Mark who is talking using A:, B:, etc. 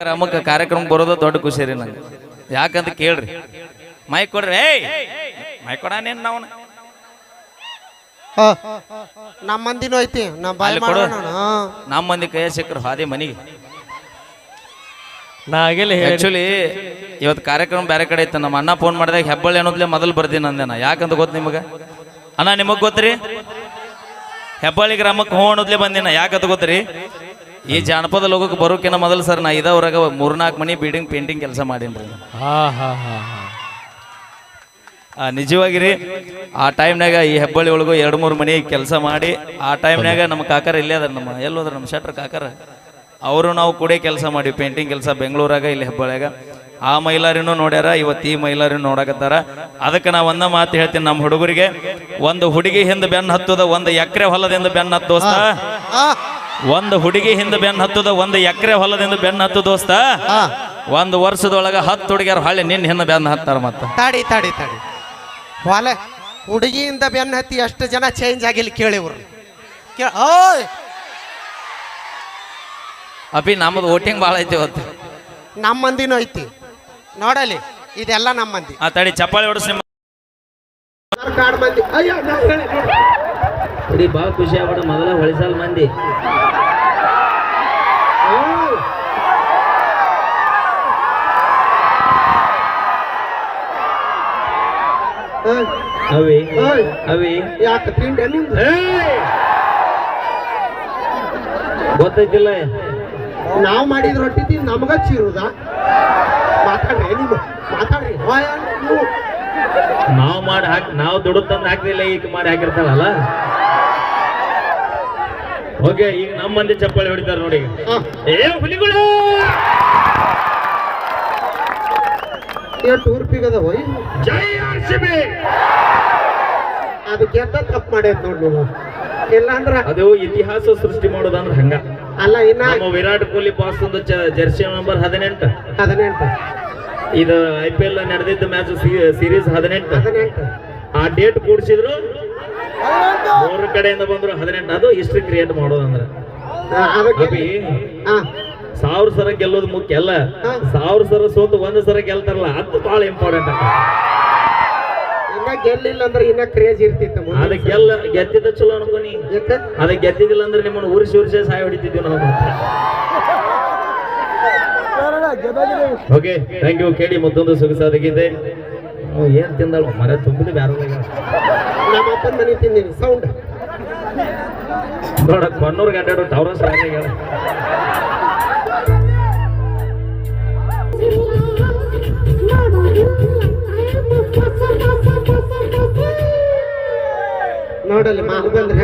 A: ಗ್ರಾಮಕ್ಕೆ ಕಾರ್ಯಕ್ರಮ ಬರೋದು ದೊಡ್ಡ ಖುಷಿ ರೀ ನಂಗೆ. ಯಾಕಂತ ಕೇಳ್ರಿ. ಮೈಕ್ ಕೊಡ್ರಿ. ಏಯ್! ಮೈಕ್ ಕೊಡಾನೇನ್ ನಾವು
B: ಹ. ನಮ್ಮ ಮಂದಿನೂ ಐತಿ. ನಮ್ಮ ಬಾಯಿ
A: ಕೊಡು.
B: ಮಾಡೋಣ
A: ನಮ್ಮ ಮಂದಿ ಕೈ ಸಿಕ್ಕರು ಹಾದಿ ಮನಿಗೆ.
C: ನಾ ಆಗಿಲ್ಲ ಆ್ಯಕ್ಚುಲಿ
A: ಆಕ್ಚುಲಿ ಇವತ್ತು ಕಾರ್ಯಕ್ರಮ ಬೇರೆ ಕಡೆ ಇತ್ತು. ನಮ್ಮ ಅಣ್ಣ ಫೋನ್ ಮಾಡಿದಾಗ ಹೆಬ್ಬಳ್ಳಿ ಅನ್ನೋದ್ಲೆ ಮೊದಲು ಬರ್ತೀನಿ ಅಂದೆ ನಾ ಯಾಕಂತ ಗೊತ್ತು ನಿಮಗೆ? ಅಣ್ಣ ನಿಮಗೆ ಗೊತ್ತ್ರಿ? ಹೆಬ್ಬಳ್ಳಿ ಗ್ರಾಮಕ್ಕೆ ಹೋ ಅನ್ನೋದ್ಲೆ ಬಂದಿನ. ಯಾಕಂತ ಗೊತ್ತ್ರಿ? ಈ ಜಾನಪದ ಲೋಕಕ್ಕೆ ಬರೋಕಿನ ಮೊದಲು ಸರ್ ನಾ ಇದ ಊರಾಗ ಮೂರ್ನಾಲ್ಕು ಮನಿ ಬಿಲ್ಡಿಂಗ್ ಪೇಂಟಿಂಗ್ ಕೆಲಸ ಮಾಡೀನಿ ರೀ.
C: ಹಾ ಹಾ ಹಾ ಹಾ.
A: ಆ, ನಿಜವಾಗಿ ರೀ ಆ ಟೈಮ್ನಾಗ ಈ ಹೆಬ್ಬಳ್ಳಿ ಒಳಗು ಎರಡು ಮೂರು ಮನೆ ಕೆಲಸ ಮಾಡಿ ಆ ಟೈಮ್ನಾಗ ನಮ್ಮ ಕಾಕರ ಇಲ್ಲೇ ಅದಾರ ನಮ್ಮ ಎಲ್ಲೋದ್ರ ನಮ್ಮ ಶೆಟ್ರ್ ಕಾಕರ? ಅವರು ನಾವು ಕೂಡ ಕೆಲಸ ಮಾಡಿ ಪೇಂಟಿಂಗ್ ಕೆಲಸ ಬೆಂಗಳೂರಾಗ ಇಲ್ಲಿ ಹೆಬ್ಬಳ್ಳಿಯಾಗ. ಆ ಮೈಲಾರಿನೂ ನೋಡ್ಯಾರ ಇವತ್ತು ಈ ಮೈಲಾರಿನೂ ನೋಡಕತ್ತಾರ. ಅದಕ್ಕೆ ನಾ ಒಂದ ಮಾತು ಹೇಳ್ತೀನಿ ನಮ್ಮ ಹುಡುಗರಿಗೆ ಒಂದು ಹುಡುಗಿ ಹಿಂದೆ ಬೆನ್ನು ಹತ್ತದ ಒಂದು ಎಕರೆ ಹೊಲದಿಂದ ಬೆನ್ನು ಹತ್ತೋಸ್ತ
B: ಆ,
A: ಒಂದು ಹುಡುಗಿ ಹಿಂದೆ ಬೆನ್ನು ಹತ್ತದ ಒಂದು ಎಕರೆ ಹೊಲದಿಂದ ಬೆನ್ನು ಹತ್ತು ದೋಸ್ತ. ಒಂದು ವರ್ಷದೊಳಗ ಹತ್ತು ಹುಡುಗಿಯರು ಹಳ್ಳಿ ನಿನ್ನ ಹಿಂದೆ ಬೆನ್ನು ಹತ್ತಾರ ಮತ್ತೆ.
B: ತಾಡಿ ತಾಡಿ ತಾಡಿ. ಹೊಲ ಹುಡುಗಿಯಿಂದ ಬೆನ್ನ ಹತ್ತಿ ಎಷ್ಟು ಜನ ಚೇಂಜ್ ಆಗಿಲ್ಲ ಕೇಳಿ ಇವ್ರು. ಕೇ ಓಯ್!
A: ಅಪಿ ನಮ್ಮದು ವೋಟಿಂಗ್ ಭಾಳ ಐತಿ ಇವತ್ತು.
B: ನಮ್ಮ ಮಂದಿನೂ ಐತಿ. ನೋಡಲಿ ಇದೆಲ್ಲ ನಮ್ಮ ಮಂದಿ.
A: ಆ ತಡಿ ಚಪ್ಪಾಳಿ ಹೊಡಿಸ್ ನಿಮ್ಮ
B: ಕಾರ್ಡ್ ಬಂದಿ ಅಯ್ಯೋ.
D: ಇಡೀ ಭಾಳ ಖುಷಿ ಆಗ್ಬಿಡ ಮೊದಲ ಹೊಳಿಸಾಲ್ ಮಂದಿ. ಅವಿ ಅವಿ.
B: ಯಾಕೆ ತಿಂಡಿ ನಿಮ್ದು
D: ಗೊತ್ತೈತಿಲ್ಲ
B: ನಾವು ಮಾಡಿದ ರೊಟ್ಟಿ ತಿಂದು ನಮಗ ಚೀರುದ. ಮಾತಾಡ್ರಿ ನೀವು ಮಾತಾಡ್ರಿ. ನೀವು.
D: ನಾವ್ ಮಾಡಿ ಹಾಕಿ ನಾವು ದುಡ್ದು ತಂದು ಹಾಕ್ಲಿಲ್ಲ ಈಗ ಮಾಡಿ ಹಾಕಿರ್ತಾಳಲ್ಲ ಓಕೆ ಈಗ ನಮ್ಮ ಮಂದಿ ಚಪ್ಪಾಳೆ ಹೊಡಿತಾರೆ ನೋಡಿ. ಏ ಹುಲಿಗಳು!
B: ಎಷ್ಟು
D: ಜೈ ಆರ್ ಸಿ ಬಿ!
B: ಅದು ಗೆದ್ದ ತಪ್ಪು ಮಾಡೈತ್ ನೋಡ್ ನೀವು? ಇಲ್ಲ ಅಂದ್ರ
D: ಅದು ಇತಿಹಾಸ ಸೃಷ್ಟಿ ಮಾಡೋದಂದ್ರೆ ಹಂಗ.
B: ಅಲ್ಲ ಇನ್ನ
D: ನಮ್ಮ ವಿರಾಟ್ ಕೊಹ್ಲಿ ಪಾಸ್ ಒಂದು ಜರ್ಸಿ ನಂಬರ್ ಹದಿನೆಂಟು.
B: ಹದಿನೆಂಟು.
D: ಇದು ಐ ಪಿ ಎಲ್ ನಡೆದಿದ್ದ ಮ್ಯಾಚ್ ಸೀರೀಸ್ ಹದಿನೆಂಟು.
B: ಹದಿನೆಂಟು.
D: ಆ ಡೇಟ್ ಕೂಡಿಸಿದ್ರು ಮೂರು ಕಡೆಯಿಂದ ಬಂದ್ರು ಹದಿನೆಂಟು. ಅದು ಹಿಸ್ಟ್ರಿ ಕ್ರಿಯೇಟ್ ಮಾಡೋದಂದ್ರೆ. ಅಭಿ ಸಾವಿರ ಸರ ಗೆಲ್ಲೋದು ಮುಖ್ಯ ಅಲ್ಲ. ಸಾವಿರ ಸರ ಸೋತು ಒಂದು ಸರ ಗೆಲ್ತಾರಲ್ಲ ಅದು ಬಹಳ ಇಂಪಾರ್ಟೆಂಟ್
B: ಗೆಲ್ಲಿಲ್ಲ ಅಂದ್ರೆ ಇನ್ನ ಕ್ರೇಜ್ ಇರ್ತಿತ್ತು.
D: ಅದ ಗೆಲ್ಲ ಗೆದ್ದಿದ್ದ ಚಲೋ ಅನ್ಕೊನಿ ಅದ ಗೆದ್ದಿದ್ದಿಲ್ಲ ಅಂದ್ರೆ ನಿಮ್ಮನ್ನ ಉರಿಸಿ ಉರ್ಸಿ ಸಾಯ ಹೊಡಿತಿದ್ವಿ ನಾವು. ಓಕೆ ಥ್ಯಾಂಕ್ ಯು ಕೇಳಿ ಮತ್ತೊಂದು ಸೊಗಸಾದ ಗೀತೆ ಅವ್ನು ಏನ್ ತಿಂದಳು? ಮರ ತುಂಬಿದ ಬ್ಯಾರ
B: ನಮ್ಮ ಅಪ್ಪನ ಮನೆ ತಿಂದಿನಿ ಸೌಂಡ್
D: ನೋಡಕ್ ಬನ್ನೂರ್ಗೆ ಅಡ್ಡಾಡೋ ಟವರಸ್